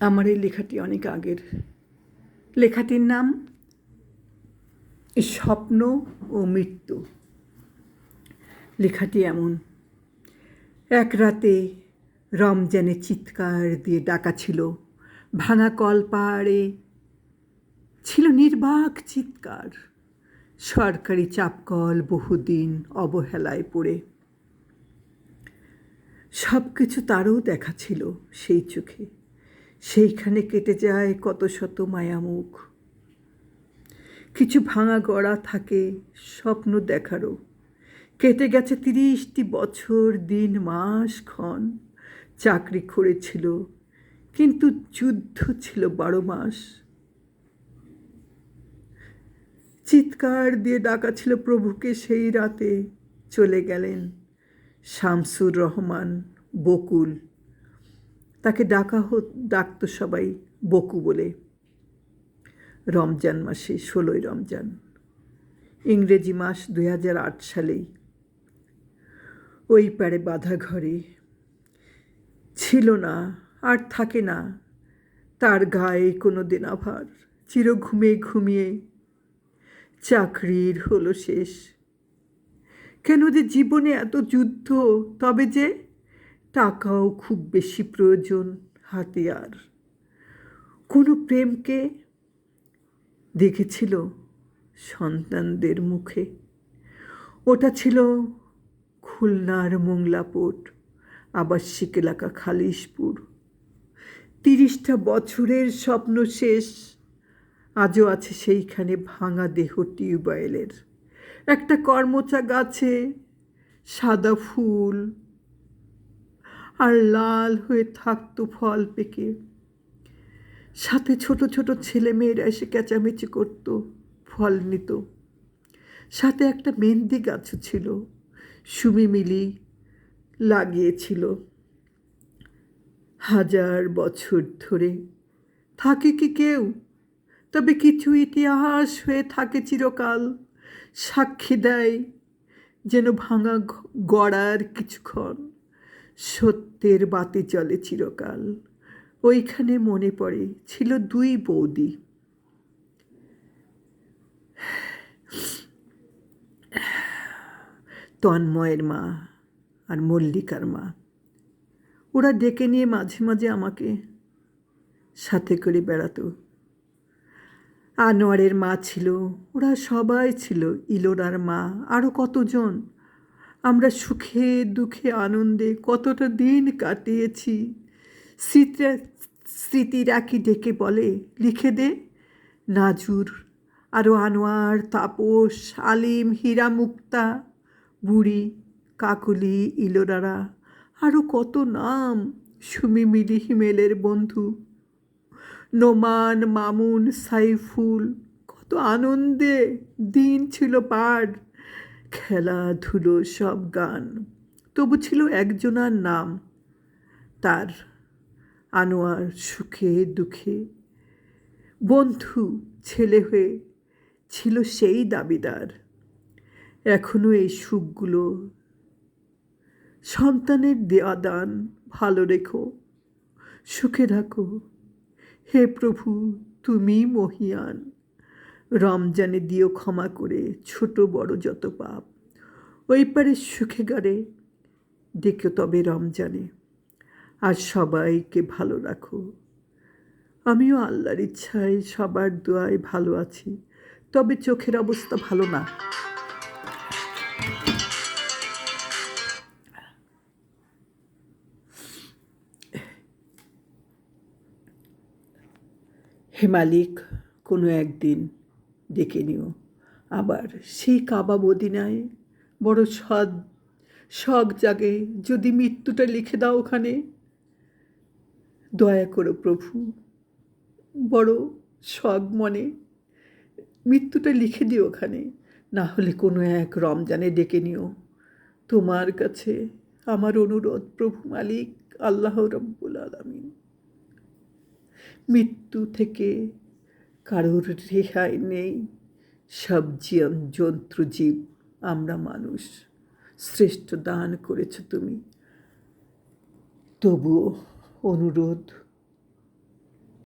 আমার এই লেখাটি অনেক আগের। লেখাটির নাম স্বপ্ন ও মৃত্যু। লেখাটি এমন। এক রাতে রমজানে চিৎকার দিয়ে ডাকা ছিল। ভাঙা কল পাহাড়ে ছিল নির্বাক চিৎকার। সরকারি চাপকল বহুদিন অবহেলায় পড়ে। সব কিছু তারও দেখা ছিল সেই চোখে। সেইখানে কেটে যায় কত শত মায়ামুখ। কিছু ভাঙা গড়া থাকে স্বপ্ন দেখারও। কেটে গেছে তিরিশটি বছর, দিন, মাস, ক্ষণ। চাকরি করেছিল, কিন্তু যুদ্ধ ছিল বারো মাস। চিৎকার দিয়ে ডাকা ছিল প্রভুকে সেই রাতে। চলে গেলেন শামসুর রহমান বকুল। তাকে ডাকা হত ডাকত সবাই বকু বলে। রমজান মাসে, ষোলোই রমজান, ইংরেজি মাস দুই হাজার আট সালেই। ওই পারে বাধা ঘরে। ছিল না, আর থাকে না। তার গায়ে কোনো দিন আভার, চির ঘুমিয়ে ঘুমিয়ে। চাকরির হলো শেষ। কেন যে জীবনে এত যুদ্ধ, তবে যে টাকাও খুব বেশি প্রয়োজন হাতিয়ার। কোনো প্রেমকে দেখেছিল সন্তানদের মুখে? ওটা ছিল খুলনার মোংলাপোট, আবাসিক এলাকা খালিশপুর। তিরিশটা বছরের স্বপ্ন শেষ, আজও আছে সেইখানে ভাঙা দেহ টিউবওয়েলের। একটা কর্মচা গাছে সাদা ফুল আর লাল হয়ে থাকতো ফল পেকে। সাথে ছোট ছোট ছেলে মেয়েরা এসে চেঁচামেচি করতো, ফল নিত। সাথে একটা মেহেন্দি গাছও ছিল, সুমি মিলি লাগিয়েছিল। হাজার বছর ধরে। থাকে কি কেউ? তবে কিছু ইতিহাস হয়ে থাকে চিরকাল। সাক্ষী দেয় যেন ভাঙা গড়ার কিছুক্ষণ। সত্যের বাতি চলে চিরকাল। ওইখানে মনে পড়ে, ছিল দুই বৌদি। তন্ময়ের মা আর মল্লিকার মা। ওরা ডেকে নিয়ে মাঝে মাঝে আমাকে সাথে করে বেড়াতো। আনোয়ারের মা ছিল, ওরা সবাই ছিল ইলোরার মা আরও কতজন? আমরা সুখে, দুঃখে, আনন্দে কতটা দিন কাটিয়েছি। স্মৃতি স্মৃতি রাখি ডেকে বলে, লিখে দে। নাজুর আরও আনোয়ার, তাপস, আলিম, হীরা মুক্তা, বুড়ি, কাকুলি, ইলোরারা আরও কত নাম সুমি মিলি হিমেলের বন্ধু। নোমান, মামুন, সাইফুল, কত আনন্দে দিন ছিল পার। খেলাধুলো সব গান। তবু ছিল একজনার নাম। তার আনোয়ার সুখে দুঃখে। বন্ধু, ছেলে হয়ে ছিল সেই দাবিদার। এখনও এই সুখগুলো। সন্তানের দেওয়া দান ভালো রেখো। সুখে রাখো হে প্রভু তুমি মহিয়ান। রমজানে দিও ক্ষমা করে, ছোট বড় যত পাপ। ওই পারে সুখে গাড়ে ডেকে তবে রমজানে। আর সবাইকে ভালো রাখো। আমিও আল্লাহর ইচ্ছায় সবার দোয়ায় ভালো আছি, তবে চোখের অবস্থা ভালো না। হে মালিক, কোনো একদিন ডেকে নিও। আবার সেই কাবা মদিনায় বড় সদ শখ জাগে যদি মৃত্যুটা লিখে দাও ওখানে। দয়া করো প্রভু, বড় শখ মনে, মৃত্যুটা লিখে দিও ওখানে। না হলে কোনো এক রমজানে ডেকে নিও। তোমার কাছে আমার অনুরোধ, প্রভু মালিক, আল্লাহ রব্বুল আলমিন। মৃত্যু থেকে কারোর রেহাই নেই। সব জীব আমরা মানুষ। শ্রেষ্ঠ দান করেছ তুমি। তবুও অনুরোধ